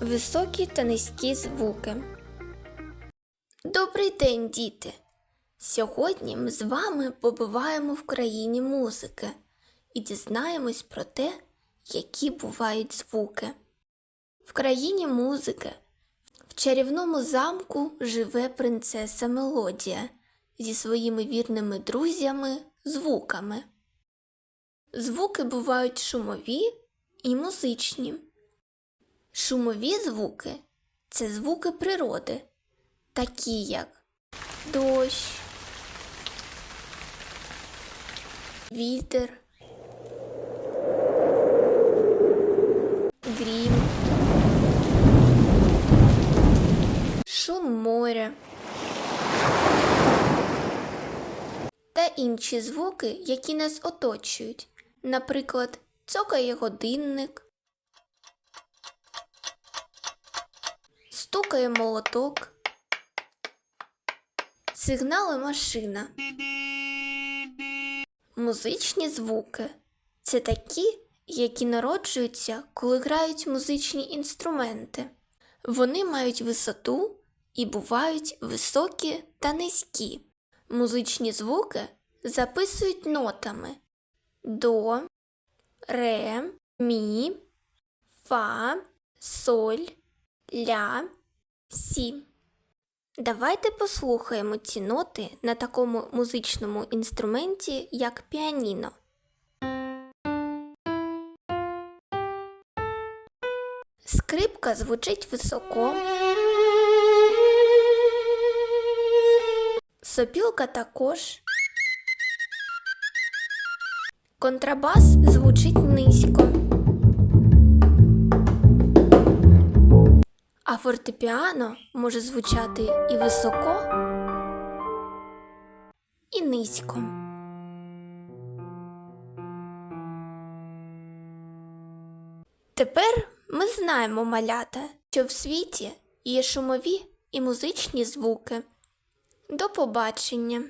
Високі та низькі звуки. Добрий день, діти! Сьогодні ми з вами побуваємо в країні музики і дізнаємось про те, які бувають звуки. В країні музики в чарівному замку живе принцеса Мелодія зі своїми вірними друзями звуками. Звуки бувають шумові і музичні. Шумові звуки це звуки природи, такі як дощ, вітер, грім, шум моря та інші звуки, які нас оточують, наприклад, цокає годинник. Стукає молоток, сигнали машина. Музичні звуки це такі, які народжуються, коли грають музичні інструменти. Вони мають висоту і бувають високі та низькі. Музичні звуки записують нотами до, ре, мі, фа, соль, ля, сі. Давайте послухаємо ці ноти на такому музичному інструменті, як піаніно. Скрипка звучить високо. Сопілка також. Контрабас звучить низько. А фортепіано може звучати і високо, і низько. Тепер ми знаємо малята, що в світі є шумові і музичні звуки. До побачення!